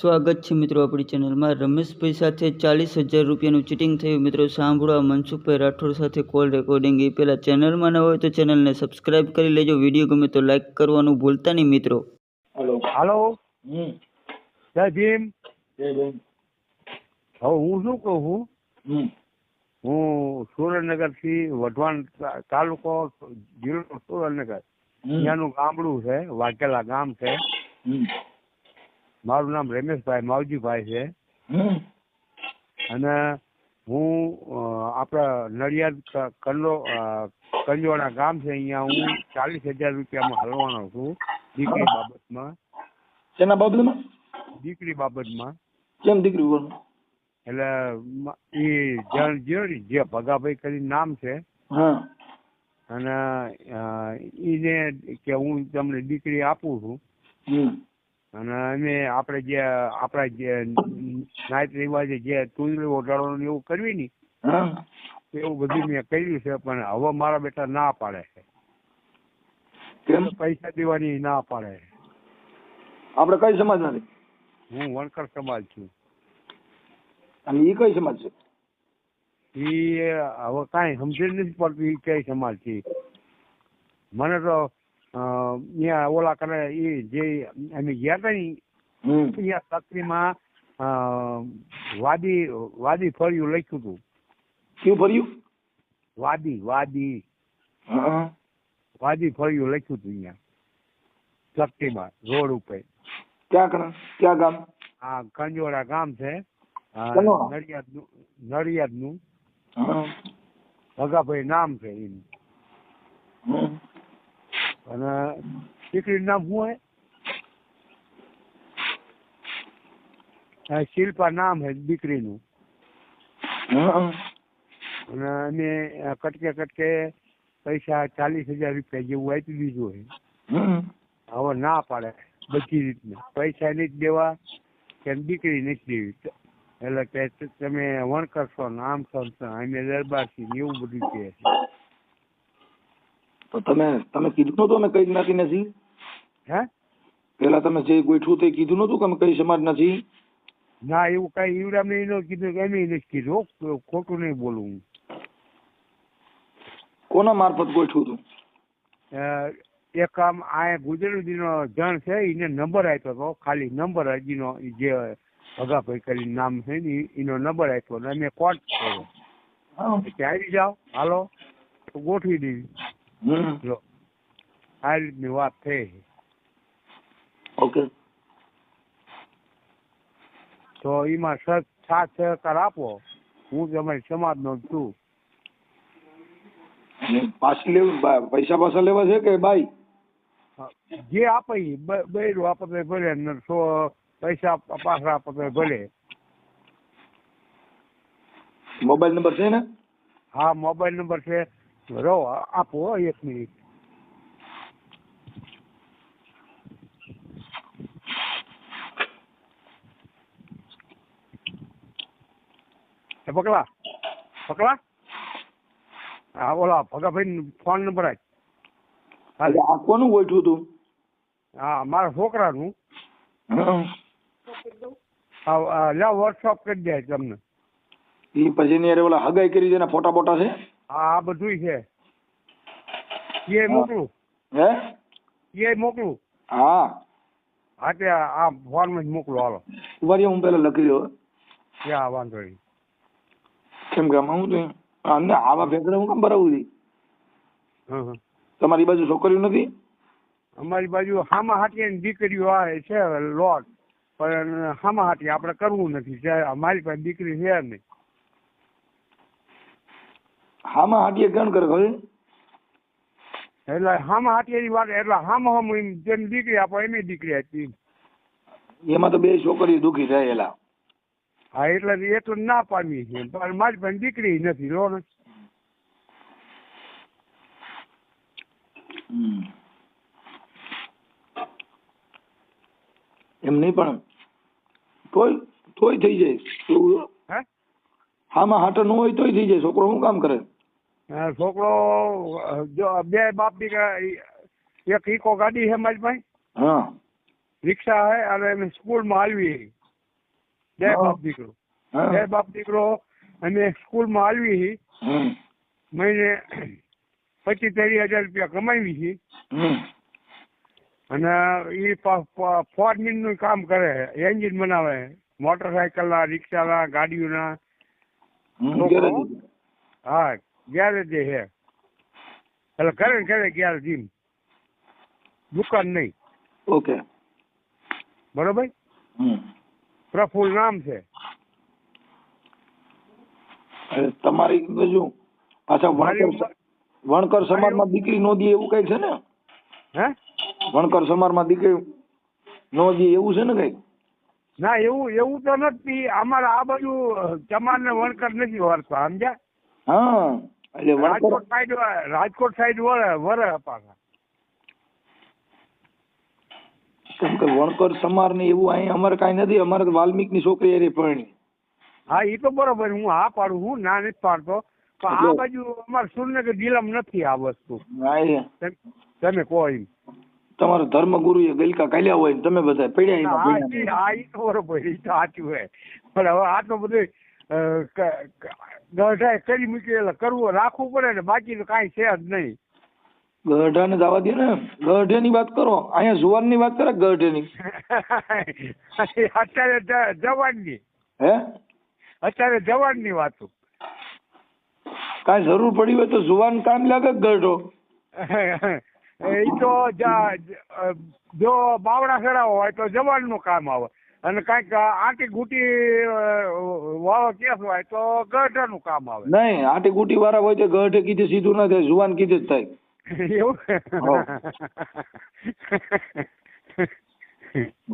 સ્વાગત છે મિત્રો આપણી ચેનલમાં. રમેશભાઈ સાથે ચાલીસ હજાર રૂપિયાનું ચીટિંગ થયું. મિત્રો સાંભળવા મનસુખભાઈ રાઠોડ સાથે કોલ રેકોર્ડિંગ એ પહેલાં ચેનલમાં ન હોય તો ચેનલને સબસ્ક્રાઇબ કરી લેજો. વીડિયો ગમે તો લાઇક કરવાનું ભૂલતા નહીં મિત્રો. હલો હાલો જય ભીમ. જય ભીમ. હવે હું શું કહું છું? હમ. હું સુરેન્દ્રનગરથી વઢવાણ તાલુકો જિલ્લો સુરેન્દ્રનગર. ત્યાંનું ગામડું છે વાઘેલા ગામ છે. મારું નામ રમેશભાઈ માવજીભાઈ છે. અને હું આપણા નડિયાદ કંડો કંજોડા ગામ છે અહીંયા હું ચાલીસ હજાર રૂપિયામાં હલવાનો છું દીકરી બાબતમાં. શેના બાબતમાં? દીકરી બાબતમાં. કેમ દીકરી એટલે એ જણ જે જે ભગાભાઈ કરી નામ છે. અને એને કે હું તમને દીકરી આપું છું. અને અમે આપણે જે આપણા જે નાયત રિવાજે જે તુંદરી ઓઢાડવાનું એવું કરવી ની એવું બધું મેં કર્યું છે પણ હવે મારા બેટા ના પાડે છે. પૈસા દેવાની ના પાડે. આપણે કઈ સમાજ નથી હું વણકર સમાજ છું. અને એ કઈ સમાજ છે? એ હવે કાંઈ સમજણ નથી પડતું ઈ કઈ સમાજ છે. મને તો ત્યાં ઓલા કરે એ જે અમે ગયા હતા ને તકરીમાં વાદી વાદી ફળિયું લખ્યું હતું કેવું ફર્યું વાદી વાદી વાદી ફળિયું લખ્યું હતું અહીંયા શક્તિમાં રોડ ઉપર ક્યાં કણ ક્યાં ગામ હા કંજોડા ગામ છે નડિયાદનું નડિયાદનું ભગાભાઈ નામ છે એનું અને દીકરીનું નામ શું હે શિલ્પા નામ હે દીકરીનું. અને અમે કટકે કટકે પૈસા ચાલીસ હજાર રૂપિયા જેવું આપી દીધું હે હવે ના પાડે બધી રીતના. પૈસા નથી દેવા કે દીકરી નથી દેવી. એટલે કે તમે વણ કરશો ને આમ કરશો અમે દરબાર છીએ એવું બધું કહે છે. તો તમે તમે કીધું નતું અમે કઈ જ્ઞાતિ નથી. હે? પેલા તમે જે ગોઠવું તે કીધું નતું કે અમે કઈ સમાજ નથી? ના એવું કઈ ઈવડા મેં કીધું એમ નથી કીધું ખોટું નહીં બોલું કોના મારફત ગોઠવું તું એક આમ આ ગુજરાતીનો જણ છે એને નંબર આપ્યો હતો ખાલી નંબર હજીનો જે ભગાભાઈ કરી નામ છે ને એનો નંબર આપ્યો અને મેં કોટ કર્યો. ત્યાં આવી જાઓ હાલો ગોઠવી હમ જો આ રીતની વાત થઈ. ઓકે તો એમાં સત સાથ સહકાર આપો હું તમારી સમાજ નો છું પાછી લેવું પૈસા પાછા લેવા છે કે બાઈ જે આપે બૈરું આપે ભલે સો પૈસા પાછા આપે ભલે મોબાઈલ નંબર છે ને હા મોબાઈલ નંબર છે રહો આપો એક મિનિટ. પકડા પકડા. હા ઓલા ભગાભાઈ ફોન નંબર હાલે. આ કોનું ગોઠવું હતું હા મારા છોકરાનું. હા. લ્યો વોટ્સઅપ કરી દે તમને. ઈ પછી ની અરે ઓલા હગાઈ કરી છે ફોટા બોટા છે? હા આ બધું છે. એ મોકલું. હે? એ મોકલું. હા. હા તે આ ફોર્મ જ મોકલો હાલો. વળી હું પેલા લખી રહ્યો ત્યાં વાંધો નહીં. કેમ કે આમાં હું તો આમને આવા ભેગડા હું કામ ભરાવું છું? હં, હં. તમારી બાજુ છોકરીઓ નથી? અમારી બાજુ હામા હાટી દીકરીઓ આવે છે લોટ. પણ હામા હાટી આપણે કરવું નથી અમારી પાસે દીકરી છે નહીં. હામાં હાટીએ કેમ કરે ખબર? એટલે હામા હાટીની વાત એટલે હામા હામ એમ જેમ દીકરી આપો એમ દીકરી હતી એમાં તો બે છોકરી દુખી થયેલા હા એટલે એ તો ના પામી છે. પણ મારી પણ દીકરી નથી લો ને. એમ નહીં પણ તોય તોય થઈ જાય. એવું હે? હામાં હાટો ન હોય તોય થઈ જાય. છોકરો શું કામ કરે? છોકરો જો બે બાપ બી એક ઈકો ગાડી છે મારી પાસે. હા. રિક્ષા હે અને અમે સ્કૂલમાં આવી બે બાપ દીકરો. બે બાપ દીકરો અમે સ્કૂલમાં માં આવી. મહિને પચીસ ત્રીસ હજાર રૂપિયા કમાવી હમ. અને એ ફોરમીનનું કામ કરે એન્જિન બનાવે મોટરસાયકલના રિક્ષાના ગાડીઓના. હમ. લોકો? જે હે. એટલે કરે ને કરે ક્યારે જીમ. દુકાન નહીં. ઓકે. બરોબર? હમ. પ્રફુલ નામ છે. તમારી બાજુ પાછા વણકર વણકર સમાજમાં દીકરી નો દે એવું કઈ છે ને? હે? વણકર સમાજમાં દીકરી નો દે એવું છે ને કઈ? ના એવું એવું તો નથી. અમારા આ બાજુ ચમાર ને વણકર નથી વારસો સમજ્યા? હા. એટલે રાજકોટ સાઈડ રાજકોટ સાઈડ વરે વરે પાછા કેમ કે વણકર સમાર ને એવું અહીં અમારે કાંઈ નથી અમારે વાલ્મીકની છોકરી એની પરણી હા એ તો બરોબર હું હા પાડું હું ના નથી પાડતો. પણ આ બાજુ અમારે સુરનગર જિલ્લામાં નથી આ વસ્તુ. તેમ- કહો એમ. તમારો ધર્મગુરુ એ ગલકા કાલ્યા હોય તમે બધા પડ્યા બરોબર એ તો સાચું હોય પણ હવે આ તો બધું ગઢાએ કરી મૂકી એટલે કરવું રાખવું પડે ને બાકી તો કાંઈ છે જ નહીં. ગઢાને દાવા દે ને ગઢેની વાત કરો. અહીંયા જુવાનની વાત કરે ગઢેની? અત્યારે જવાન જવાનની. હે? અત્યારે જવાનની વાતો. કાંઈ જરૂર પડી હોય તો જુવાન કામ લાગે ગઢો? એ તો જ- જો બાવડા ખેડા હોય તો જવાનનું કામ આવે. અને કંઈક આટી ગુટી વાળો કેસ હોય તો ગઢાનું કામ આવે. નહીં આટી ગુટી વાળા હોય તો ગઢે કીધે સીધું ના થાય જુવાન કીધે જ થાય. એવું?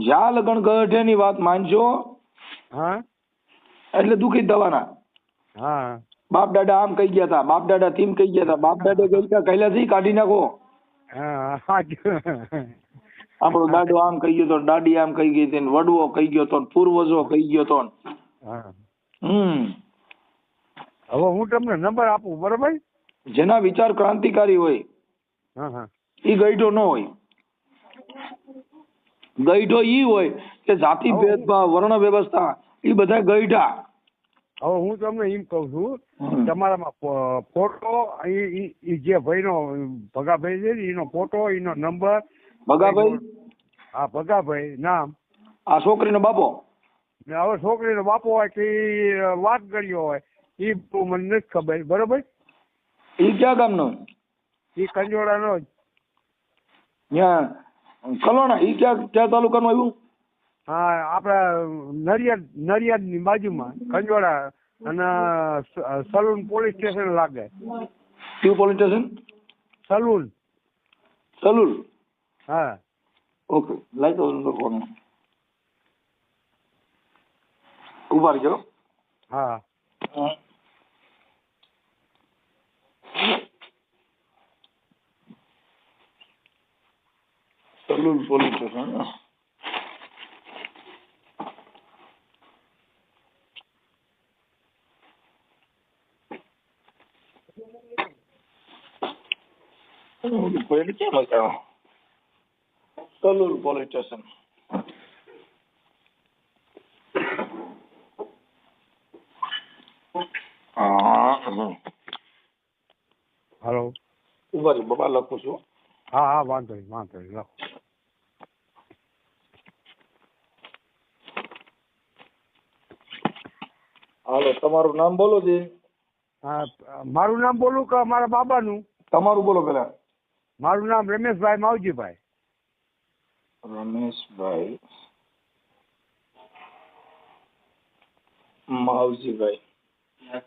જ્યાં ગઢે ની વાત માનશો હા? એટલે દુખી થવાના હા. બાપ દાદા આમ કહી ગયા હતા બાપ દાદા તેમ કહી ગયા હતા. બાપ દાદા કહી કહેલા થી કાઢી નાખો. હા. આપણો દાદો આમ કહી ગયો તો દાદી આમ કહી ગઈ હતી વડવો કહી ગયો તો પૂર્વજો કહી ગયો તો હમ. હવે હું તમને નંબર આપું બરોબર? જેના વિચાર ક્રાંતિકારી હોય એ ગઈઢો ન હોય. ગઈઢો ઈ હોય કે જાતિ ભેદભાવ વર્ણ વ્યવસ્થા એ બધા ગઈઢા. હવે હું તમને એમ કહું છું તમારામાં ફોટો જે ભાઈનો ભગાભાઈ છે એનો ફોટો એનો નંબર ભગાભાઈ? હા ભગાભાઈ નામ? આ છોકરીનો બાપો? હવે છોકરીનો બાપો હોય કે વાત કર્યો હોય એ મને નથી ખબર બરોબર? એ ક્યાં ગામનો એ કંજોડાનો જ. ત્યાં કલોણા એ ક્યાં ક્યાં તાલુકાનું આવ્યું? હા આપણા નડિયાદ નડિયાદની બાજુમાં કંજોડા અને સલૂન પોલીસ સ્ટેશન લાગે. કયું પોલીસ સ્ટેશન? સલૂન. સલુલ હા ઓકે લાઈ તો અંદર ફોન ઊભા રહેજો હા સલુલ પોલીસ સ્ટેશન કેમ હતા સલુલ પોલીસ સ્ટેશન હા હલો ઊભા બાબા લખું છું હા હા વાંધો નહીં વાંધો નહીં લખો હાલો તમારું નામ બોલો જી હા મારું નામ બોલું કે મારા બાબાનું તમારું બોલો પેલા મારું નામ રમેશભાઈ માવજીભાઈ રમેશભાઈ માવજીભાઈ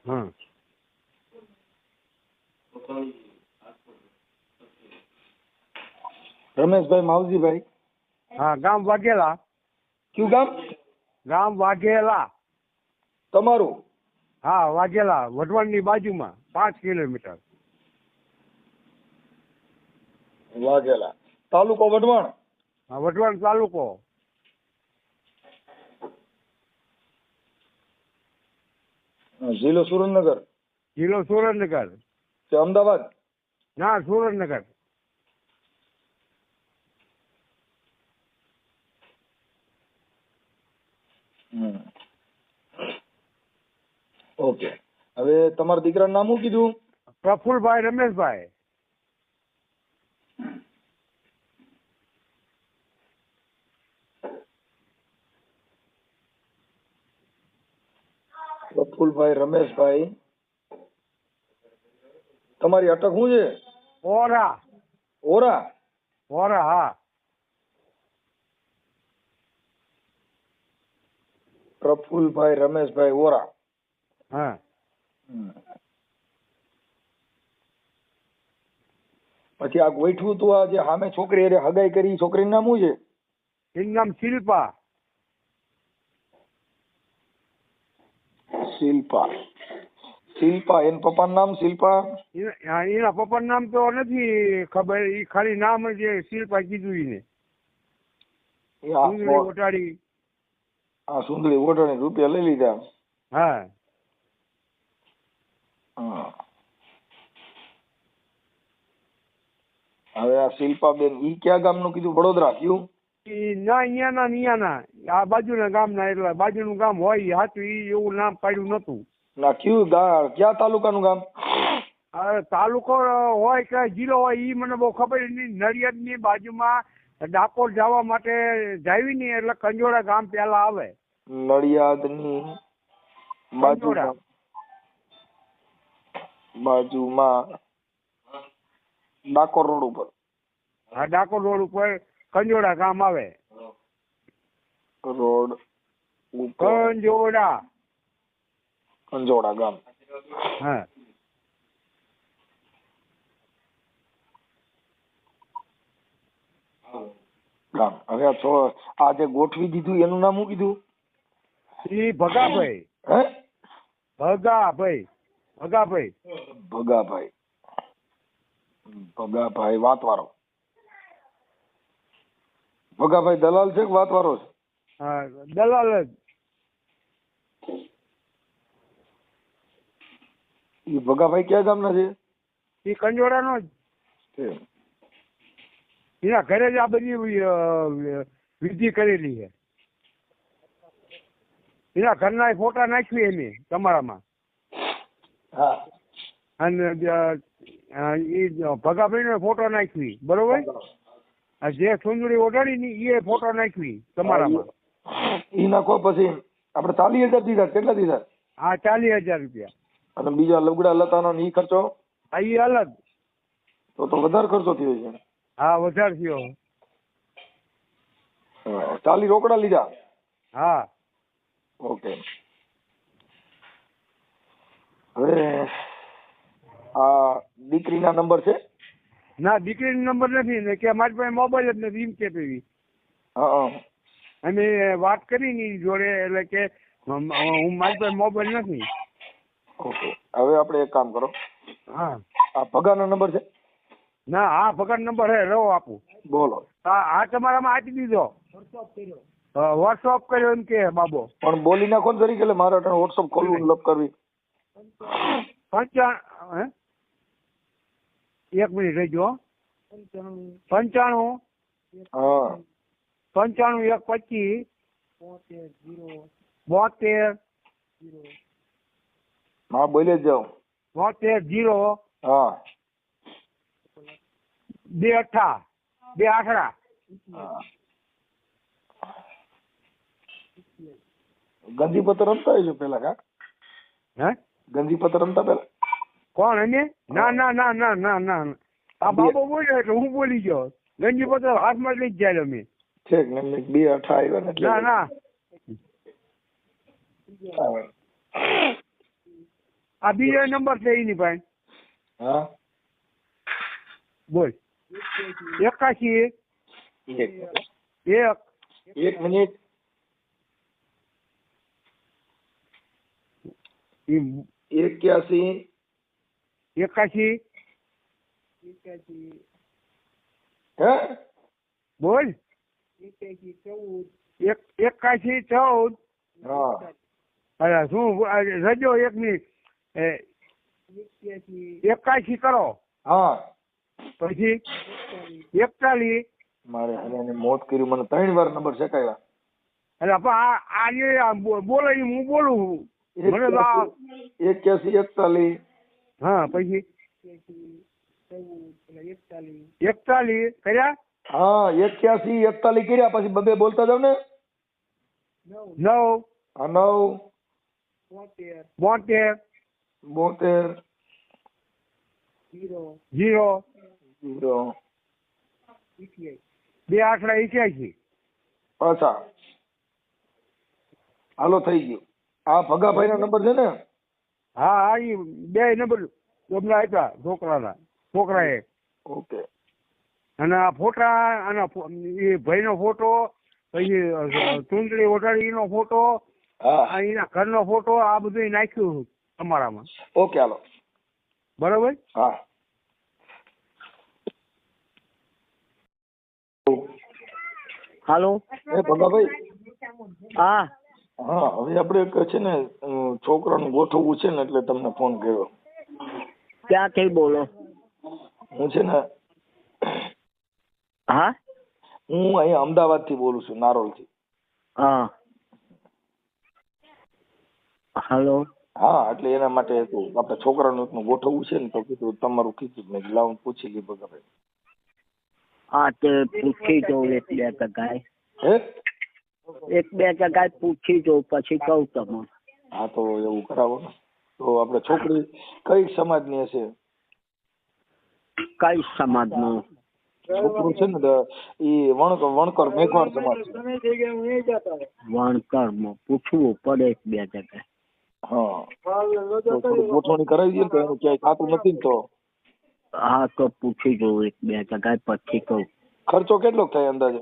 હમ. રમેશભાઈ માવજીભાઈ હા ગામ વાઘેલા. કયું ગામ? ગામ વાઘેલા. તમારું? હા વાઘેલા વઢવાણની બાજુમાં પાંચ કિલોમીટર. વાઘેલા. તાલુકો વઢવાણ? વઢવાણ તાલુકો. જિલ્લો સુરેન્દ્રનગર. જિલ્લો સુરેન્દ્રનગર. કે અમદાવાદ? ના સુરેન્દ્રનગર. ઓકે. હવે તમારા દીકરાનું નામ શું કીધું? પ્રફુલભાઈ રમેશભાઈ. પ્રફુલભાઈ રમેશભાઈ. તમારી અટક શું છે? ઓરા. ઓરા? ઓરા હા. પ્રફુલભાઈ રમેશભાઈ ઓરા. હા. પછી આ ગોઠવું તું આ જે સામે છોકરી હારે હગાઈ કરી છોકરીનું નામ શું છે? એનું નામ શિલ્પા. શિલ્પા શિલ્પા એન પપ્પાનું નામ શિલ્પા એના પપ્પાનું નામ તો નથી ખબર એ ખાલી નામ જ શિલ્પા કીધું એને એ આ ઓટાડી આ સુંદરી ઓટાડી રૂપિયા લઈ લીધા? હા. હા. હવે આ શિલ્પાબેન ઈ ક્યાં ગામનું કીધું? વડોદરા કયું? ના અહીંયા ના અહીંયા ના આ બાજુના ગામના એટલે બાજુનું ગામ હોય હાચું ઈ એવું નામ પાડ્યું નતું ના કયું ગા ક્યાં તાલુકાનું ગામ? તાલુકો હોય કે જિલ્લો હોય ઈ મને બહુ ખબર નહીં નડિયાદની બાજુમાં ડાકોર જવા માટે જાવી ને એટલે કંજોડા ગામ પેલા આવે. નડિયાદની બાજુમાં બાજુમાં ડાકોર રોડ ઉપર. હા ડાકોર રોડ ઉપર કંજોડા ગામ આવે. રોડ કંજોડા. કંજોડા ગામ. હા. ગામ. હવે આ જે ગોઠવી દીધું એનું નામ શું કીધું? શ્રી ભગાભાઈ. હે? ભગાભાઈ. ભગાભાઈ. ભગાભાઈ. ભગાભાઈ વાતવારો ભગાભાઈ દલાલ છે કે વાતવારો છે? હા દલાલ જ. એ ભગાભાઈ કયા ગામના છે? એ કંજોડાનો જ. છે. એના ઘરે જ આ બધી વિધિ કરેલી છે. એના ઘરના ફોટા નાખ્યું એને તમારામાં. હા. અને એ ભગાભાઈ નો ફોટો નાખવી બરોબર? આ જે સુંદરી ઓઢાડી ની એ ફોટો નાખવી તમારામાં. ઈ નાખો પછી આપણે ચાલીસ હજાર દીધા. કેટલા દીધા? હા ચાલીસ હજાર રૂપિયા. અને બીજા લગડા લતાનો ને ઈ ખર્ચો? આ ઈ અલગ. તો તો વધારે ખર્ચો થયો છે. હા વધારે થયો. હા, ચાલી રોકડા લીધા. હા. ઓકે. હવે આ દીકરીના નંબર છે? ના દીકરીનો નંબર નથી ને કે મારી પાસે મોબાઈલ જ નથી એમ કે પેલી હા હા. અમે વાત કરી ની જોડે એટલે કે હું મારી પાસે મોબાઈલ નથી. ઓકે. હવે આપણે એક કામ કરો. હા. આ ભગાનો નંબર છે? ના આ પગાર નંબર હે રહો આપું. બોલો. હા આ તમારામાં આટી દીધો. વોટ્સઅપ કર્યો. એમ કે બાબો. પણ બોલી નાખો ને તરીકે એટલે મારે વોટ્સઅપ ખોલવું લપ કરવી. પંચાણ હે? એક મિનિટ રહેજો. પંચાણું. પંચાણું એક પચીસ. બોતેર. હા બોલે જાઉં બોતેર જીરો. હા. બે અઠા. બે આઠડા. ગંજી પત્ર રમતા હશો પેલા કા હે? ગંજીપત્ર રમતા પેલા? કોણ અમે ના ના ના ના ના ના. આ બાબો બોલ્યો એટલે હું બોલી ગયો. ગંજી પત્ર હાથમાં લઈ જાય અમે. છે બે અઠા આવ્યા એટલે ના ના. આ બીજો નંબર છે એની પાસે. હા. બોલ. એકાશી એક. એક. એક. મિનિટ. એક્યાસી. એકાશી? હે? બોલ. એક એકાશી ચૌદ. હા. શું રજો એક ની એકાશી કરો. હા. પછી? એકતાલીસ. મારે હરિયાને મોત કર્યું. મને ત્રણ વાર નંબર શેકાયા એટલે પણ આ આ જે બોલે હું બોલું છું. મને એક્યાસી એકતાલીસ. હા પછી? એકતાલીસ કર્યા? હા એક્યાસી એકતાલીસ કર્યા પછી બબે બોલતા જાવ ને? નવ. હા નવ. બોતેર. બોતેર. જીરો. જીરો. બે આંકડા એક્યાસી અચ્છા. હાલો થઈ ગયું. આ ભગાભાઈ નો નંબર છે ને? હા હા એ બે નંબર તમને આપ્યા છોકરાના છોકરાએ. ઓકે. અને આ ફોટા અને એ ભાઈનો ફોટો પછી ચૂંટણી ઓટાડી નો ફોટો એના ઘરનો ફોટો આ બધું નાખ્યું તમારામાં. ઓકે હાલો. બરોબર? હા. હાલો. એ ભગાભાઈ હા. હા હવે આપણે એક છે ને છોકરાનું ગોઠવવું છે ને એટલે તમને ફોન કર્યો. ક્યાંથી બોલો? હું છે ને હા? હું અહીંયા અમદાવાદથી બોલું છું નારોલથી હા. હાલો. હા એટલે એના માટે હતું આપણે છોકરાનું એકનું ગોઠવવું છે ને તો કીધું તમારું કીધું મેં લાવ પૂછી લઈ ભગાભાઈ હા તે પૂછી જોઉં એટલે કાંઈ હે? એક બે ટકાએ પૂછી જો પછી કહું તમને. હા તો એવું કરાવો તો આપણે છોકરી કઈ સમાજની હશે? કઈ સમાજનું? છોકરું છે ને દ- ઈ વણકર વણકર મેઘવાળ સમાજ છે. વણકરમાં પૂછવું પડે એક બે ટકાએ હા. ગોઠવણી કરાવી દઈએ ને તો એનું ક્યાંય ખાતું નથી ને તો. હા તો પૂછી જોઉં એક બે ટકાએ પછી કહું. ખર્ચો કેટલો થાય અંદાજે?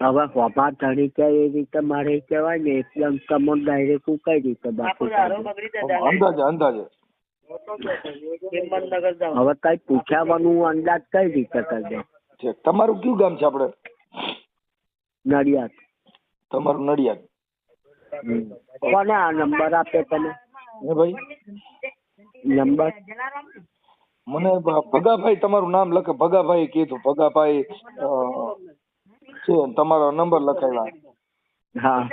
હવે હોમા તરીકે એ રીતે મારે કહેવાય ને એકદમ તમે ડાયરેક્ટ હું કઈ રીતે બાકી અંદાજે અંદાજે. હવે કઈ પૂછાવાનું અંદાજ કઈ રીતે કરજો? તમારું કયું ગામ છે આપણે? નડિયાદ. તમારું નડિયાદ. હમ. કોને આ નંબર આપે તમે? હે ભાઈ? નંબર? મને ભગાભાઈ તમારું નામ લખે ભગાભાઈ કીધું ભગાભાઈ તમારો નંબર લખાવ્યા હા.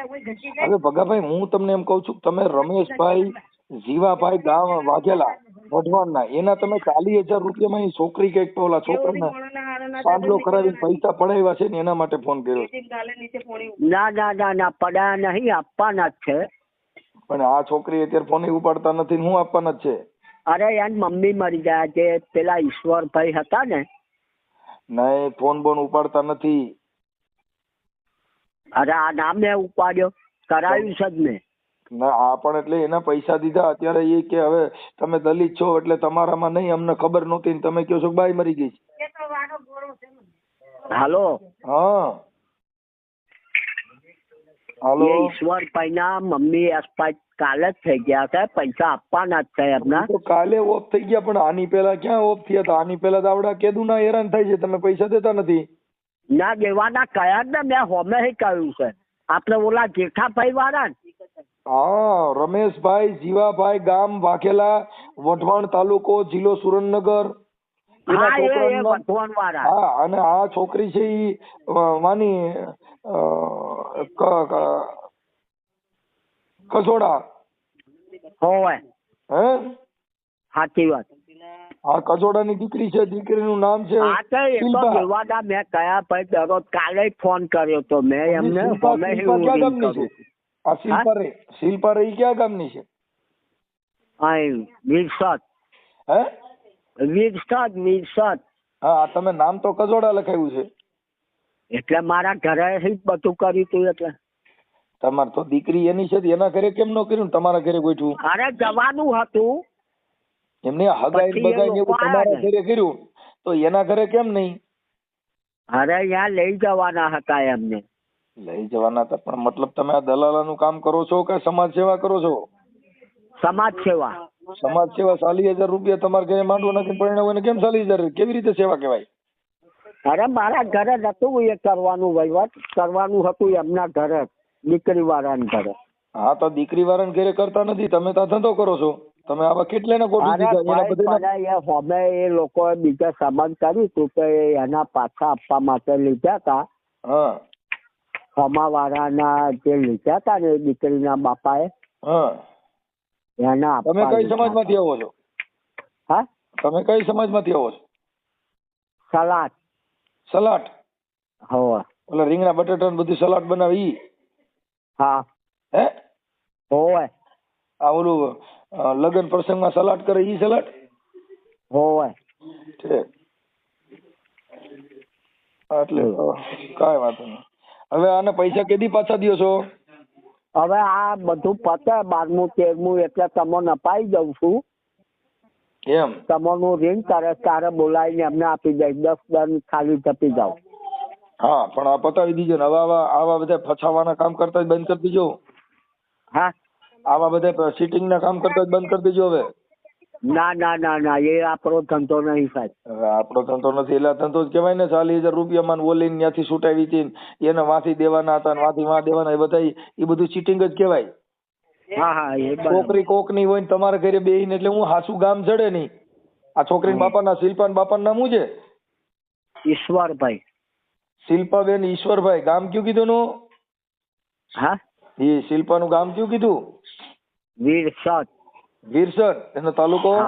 હવે ભગાભાઈ હું તમને એમ કહું છું તમે રમેશભાઈ જીવાભાઈ ગામ વાઘેલા વઢવાણના એના તમે ચાલીસ હજાર રૂપિયામાં એ છોકરી કંઈક ઓલા છોકરાને સાંભળો કરાવીને પૈસા પડાવ્યા છે ને એના માટે ફોન કર્યો ના ના ના ના પડ્યા નહીં આપવાના જ છે. પણ આ છોકરી અત્યારે ફોન ઉપાડતા નથી હું આપવાના જ છે? અરે યાર મમ્મી મરી ગયા જે પેલા ઈશ્વરભાઈ હતા ને. નહીં ફોન બોન ઉપાડતા નથી. અરે આ નામ ને ઉપાડ્યો. કરાવ્યું છે જ મેં. ના આ પણ એટલે એના પૈસા દીધા. અત્યારે એ કે હવે તમે દલિત છો એટલે તમારામાં નહીં અમને ખબર નહોતી ને તમે કહો છો બાઈ મરી ગઈ હાલો? હા. હાલો? ઈશ્વર ઈશ્વરભાઈ ના મમ્મી એક્સપાયર કાલે જ થઈ ગયા છે પૈસા આપવાના જ છે એમના. તો કાલે ઓફ થઈ ગયા પણ આની પહેલા ક્યાં ઓફ થયા હતા? આની પહેલા તો આવડા કેદું ના હેરાન થાય છે. તમે પૈસા દેતા નથી. ના દેવાના કયા જ ને મેં હોમે કહ્યું છે. આપણે ઓલા જેઠાભાઈ વાળા હા રમેશભાઈ જીવાભાઈ ગામ વાઘેલા વઢવાણ તાલુકો જિલ્લો સુરેન્દ્રનગર. હા અને આ છોકરી છે ઈ માની કસોડા. હોય હે? સાચી વાત. આ કસોડાની દીકરી છે દીકરીનું નામ છે તો એ તો શિલ્પા. દેવાના મેં કયા ભાઈ દરરોજ કાલે જ ફોન કર્યો તો મેં એમને શિલ્પા- એવું ક્યાં ગામની છે? કરું આ શિલ્પા રે શિલ્પા રે ઈ ક્યાં ગામની છે? અહીં વિરસદ. હે? વિરસદ વિરસદ. હા આ તમે નામ તો કજોડા લખાયું છે. એટલે મારા ઘરેથી જ બધું કર્યું તું એટલે. તમાર તો દીકરી એની છે તો એના ઘરે કેમ ન કર્યું ને તમારા ઘરે ગોઠવું? અરે જવાનું હતું. એમને હગાઈ બગાઈ ને એવું તમારા ઘરે કર્યું. તો એના ઘરે કેમ નહીં? અરે અહીંયા લઈ જવાના હતા એમને. લઈ જવાના હતા પણ મતલબ તમે આ દલાલાનું કામ કરો છો કે સમાજ સેવા કરો છો? સમાજ સેવા. સમાજ સેવા ચાલીસ હજાર રૂપિયા તમારે ઘરે માંડવો નથી પરિણામ એને કેમ ચાલીસ હજાર કેવી રીતે સેવા કહેવાય? અરે મારા ઘરે નતું એ કરવાનું વહીવટ. કરવાનું હતું એમના ઘરે દીકરી વાળાને ઘરે. હા તો દીકરી વાળાને ઘરે કરતા નથી. તમે તો ધંધો કરો છો. તમે આવા કેટલાને ગોઠવી દીધા એના બધાને હોમે એ લોકોએ બીજા સામાન કર્યું હતું કે એના પાછા આપવા માટે લીધા હતા હા. હોમા વાળાના જે લીધા હતા ને દીકરીના બાપાએ એના તમે કઈ સમાજમાંથી આવો છો? હા? તમે કઈ સમાજમાંથી આવો છો? સલાડ. સલાડ? હા એટલે રીંગણા બટેટા ને બધું સલાડ બનાવી હા. હે? હોય આ ઓલું લગ્ન પ્રસંગમાં સલાડ કરે ઈ સલાડ? હોવે છે એટલે કઈ વાંધો નહીં. હવે આને પૈસા કેદી પાછા દો છો? હવે આ બધું પતે બારમું તેરમું એટલે તમને અપાઈ દઉં છું. એમ? તમારું રિંગ તારે તારે બોલાવીને એમને આપી દઈશ દસ દન ખાલી જપી જાવ હા પણ આ પતાવી દીજો ને. હવે આવા આવા બધા ફસાવાના કામ કરતા બંધ કરી દીજો. હા. આવા બધા સીટિંગ ના કામ કરતા બંધ કરી દેજો હવે. ના ના ના ના એ આપણો ધંધો નહીં સાહેબ. આપણો ધંધો નથી. એટલે ધંધો જ કહેવાય ને ચાલીસ હજાર રૂપિયામાં બોલીને ત્યાંથી છૂટાવી હતી એને વાંથી દેવાના હતા વાંથી વાં દેવાના એ બધા એ બધું ચીટિંગ જ કહેવાય. હા હા એ છોકરી કોકની હોય ને તમારા ઘરે બેહીને એટલે હું હાસુ ગામ ચડે નહીં. આ છોકરી બાપાના શિલ્પા બાપા નામ શું છે? ઈશ્વરભાઈ. શિલ્પાબેન ઈશ્વરભાઈ. ગામ કયું કીધું નું હા? એ શિલ્પાનું ગામ કયું કીધું? વીરસદ વીરસર એનો તાલુકો?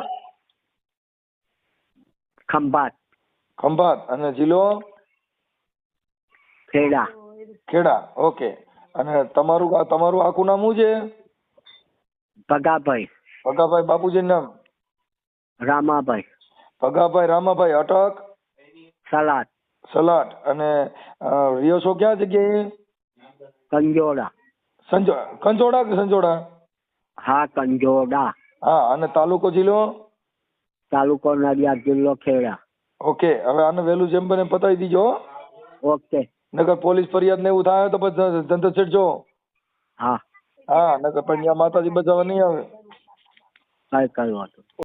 ખંભાત. ખંભાત. અને જિલ્લો? ખેડા. ખેડા. ઓકે. અને તમારું તમારું આખું નામ શું છે? ભગાભાઈ. ભગાભાઈ બાપુજી નામ? રામાભાઈ. ભગાભાઈ રામાભાઈ અટક? સલાદ સલાટ અને રિયો શો ક્યાં જગ્યાએ? કંજોડા. સંજો કંજોડા કે સંજોડા? હા કંજોડા. હા અને તાલુકો જિલ્લો? તાલુકો નડિયાદ જિલ્લો ખેડા. ઓકે હવે આને વહેલું જેમ બને પતાવી દીજો હો. ઓકે. નકર પોલીસ ફરિયાદ ને એવું થાય તો પછી ધંધો છેડજો. હા. હા નકર પછી ત્યાં માતાજી બચાવવા નહીં આવે. કઈ કઈ વાંધો નહીં.